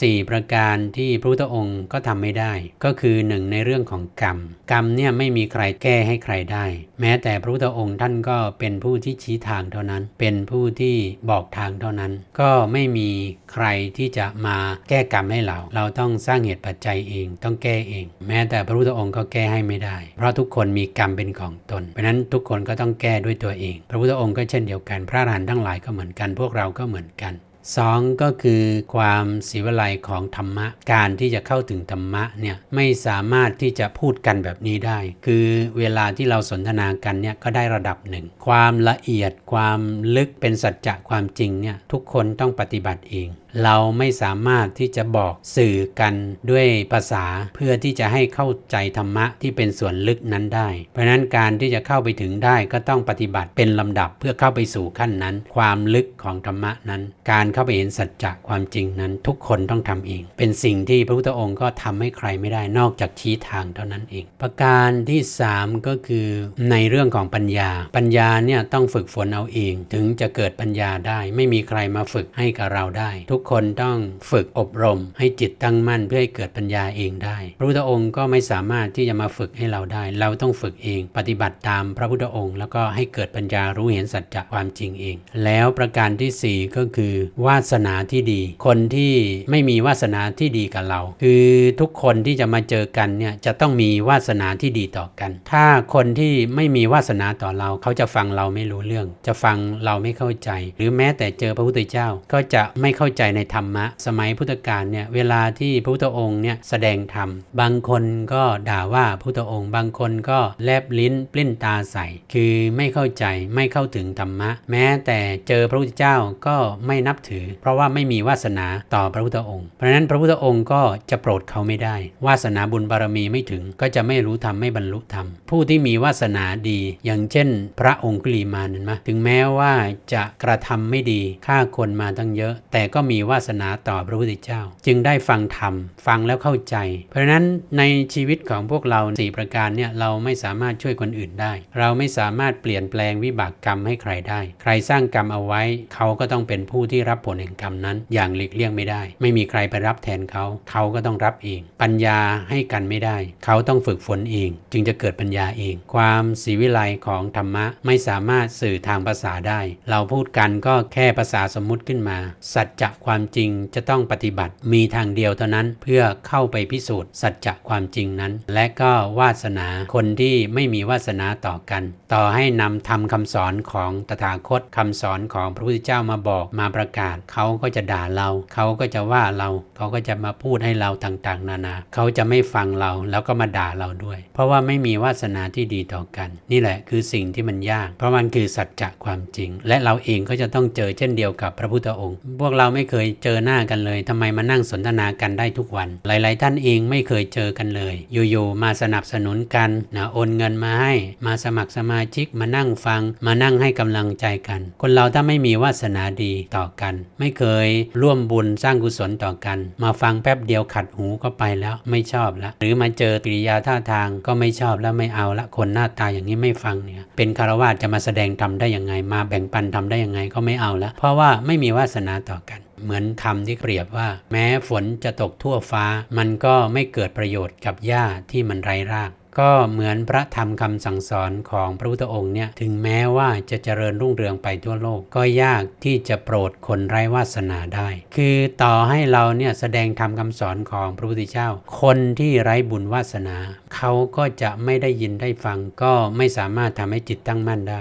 4 ประการที่พระพุทธองค์ก็ทำไม่ได้ ก็คือหนึ่งในเรื่องของกรรม กรรมเนี่ยไม่มีใครแก้ให้ใครได้ แม้แต่พระพุทธองค์ท่านก็เป็นผู้ที่ชี้ทางเท่านั้น เป็นผู้ที่บอกทางเท่านั้น ก็ไม่มีใครที่จะมาแก้กรรมให้เรา เราต้องสร้างเหตุปัจจัยเอง ต้องแก้เอง แม้แต่พระพุทธองค์ก็แก้ให้ไม่ได้ เพราะทุกคนมีกรรมเป็นของตน เพราะฉะนั้นทุกคนก็ต้องแก้ด้วยตัวเอง พระพุทธองค์ก็เช่นเดียวกัน พระอรหันต์ทั้งหลายก็เหมือนกัน พวกเราก็เหมือนกัน สองก็คือความศิวไลยของธรรมะ การที่จะเข้าถึงธรรมะเนี่ยไม่สามารถที่จะพูดกันแบบนี้ได้ คือเวลาที่เราสนทนากันเนี่ยก็ได้ระดับหนึ่ง ความละเอียดความลึกเป็นสัจจะความจริงเนี่ยทุกคนต้องปฏิบัติเอง เราไม่สามารถที่จะบอกสื่อกันด้วยภาษาเพื่อที่จะให้เข้าใจธรรมะที่เป็นส่วนลึกนั้นได้ เพราะนั้นการที่จะเข้าไปถึงได้ก็ต้องปฏิบัติเป็นลำดับเพื่อเข้าไปสู่ขั้นนั้น ความลึกของธรรมะนั้น การเข้าไปเห็นสัจจะความจริงนั้น ทุกคนต้องทำเอง เป็นสิ่งที่พระพุทธองค์ก็ทำให้ใครไม่ได้นอกจากชี้ทางเท่านั้นเอง ประการที่ 3 ก็คือในเรื่องของปัญญา ปัญญาเนี่ยต้องฝึกฝนเอาเอง ถึงจะเกิดปัญญาได้ ไม่มีใครมาฝึกให้กับเราได้ ทุกคนต้องฝึกอบรม ให้จิตตั้งมั่นเพื่อให้เกิดปัญญาเองได้ พระพุทธองค์ก็ไม่สามารถที่จะมาฝึกให้เราได้ เราต้องฝึกเอง ปฏิบัติตามพระพุทธองค์ แล้วก็ให้เกิดปัญญารู้เห็นสัจจะความจริงเอง แล้วประการทีสี่ 4 ก็คือ วาสนาที่ดี คนที่ไม่มีวาสนาที่ดีกับเรา คือทุกคนที่จะมาเจอกันเนี่ยจะต้องมีวาสนาที่ดีต่อกัน ถ้าคนที่ไม่มีวาสนาต่อเรา เขาจะฟังเราไม่รู้เรื่อง จะฟังเราไม่เข้าใจ หรือแม้แต่เจอพระพุทธเจ้าก็จะไม่เข้าใจในธรรมะ สมัยพุทธกาลเนี่ยเวลาที่พระพุทธองค์เนี่ยแสดงธรรม บางคนก็ด่าว่าพระพุทธองค์ บางคนก็แลบลิ้นปลิ้นตาใส่ คือไม่เข้าใจไม่เข้าถึงธรรมะ แม้แต่เจอพระพุทธเจ้าก็ไม่นับถือ เพราะว่าไม่มีวาสนาต่อพระพุทธองค์ เพราะฉะนั้นพระพุทธองค์ก็จะโปรดเขาไม่ได้ วาสนาบุญบารมีไม่ถึงก็จะไม่รู้ธรรมไม่บรรลุธรรม ผู้ที่มีวาสนาดี อย่างเช่น พระองคุลีมานเห็นไหมถึงแม้ว่าจะกระทำไม่ดีฆ่าคนมาตั้งเยอะ แต่ก็มีวาสนาต่อพระพุทธเจ้า จึงได้ฟังธรรม ฟังแล้วเข้าใจ เพราะฉะนั้นในชีวิตของพวกเราสี่ประการเนี่ยเราไม่สามารถช่วยคนอื่นได้ เราไม่สามารถเปลี่ยนแปลงวิบากกรรมให้ใครได้ ใครสร้างกรรมเอาไว้ เขาก็ต้องเป็นผู้ที่รับผลแห่งกรรมนั้น อย่างหลีกเลี่ยงไม่ได้ ไม่มีใครไปรับแทนเขา เขาก็ต้องรับเอง ปัญญาให้กันไม่ได้ เขาต้องฝึกฝนเอง จึงจะเกิดปัญญาเอง ความสีวิไลของธรรมะไม่สามารถสื่อทางภาษาได้ เราพูดกันก็แค่ภาษาสมมุติขึ้นมา สัจจะความจริงจะต้องปฏิบัติมีทางเดียวเท่านั้นเพื่อเข้าไปพิสูจน์สัจจะความจริงนั้น และก็วาสนาคนที่ไม่มีวาสนาต่อกัน ต่อให้นำทำคำสอนของตถาคตคำสอนของพระพุทธเจ้ามาบอกมาประกาศ เขาก็จะด่าเรา เขาก็จะว่าเรา เขาก็จะมาพูดให้เราต่างๆ นานา เขาจะไม่ฟังเราแล้วก็มาด่าเราด้วย เพราะว่าไม่มีวาสนาที่ดีต่อกัน นี่แหละคือสิ่งที่มันยาก เพราะมันคือสัจจะความจริง และเราเองก็จะต้องเจอเช่นเดียวกับพระพุทธองค์ พวกเราไม่เคคยเจอหน้ากันเลยทำไมมานั่งสนทนากันได้ทุกวัน หลาย ๆ ท่านเองไม่เคยเจอกันเลย อยู่ๆมาสนับสนุนกันนะโอนเงินมาให้ มาสมัครสมาชิกมานั่งฟัง มานั่งให้กำลังใจกัน คนเราถ้าไม่มีวาสนาดีต่อกัน ไม่เคยร่วมบุญสร้างกุศลต่อกัน มาฟังแป๊บเดียวขัดหูก็ไปแล้วไม่ชอบล้วหรือมาเจอกิริยาท่าทางก็ไม่ชอบแล้วไม่เอาละคนหน้าตาอย่างนี้ไม่ฟังเนี่ยเป็นคารวะจะมาแสดงทำได้ยังไงมาแบ่งปันทำได้ยังไงก็ไม่เอาละเพราะว่าไม่มีวาสนาต่อกัน เหมือนคำที่เปรียบว่า แม้ฝนจะตกทั่วฟ้า มันก็ไม่เกิดประโยชน์กับหญ้าที่มันไร้รากก็เหมือนพระธรรมคำสั่งสอนของพระพุทธองค์เนี่ยถึงแม้ว่าจะเจริญรุ่งเรืองไปทั่วโลก ก็ยากที่จะโปรดคนไร้วาสนาได้ คือต่อให้เราเนี่ยแสดงธรรมคำสอนของพระพุทธเจ้า คนที่ไร้บุญวาสนา เขาก็จะไม่ได้ยินได้ฟัง ก็ไม่สามารถทำให้จิตตั้งมั่นได้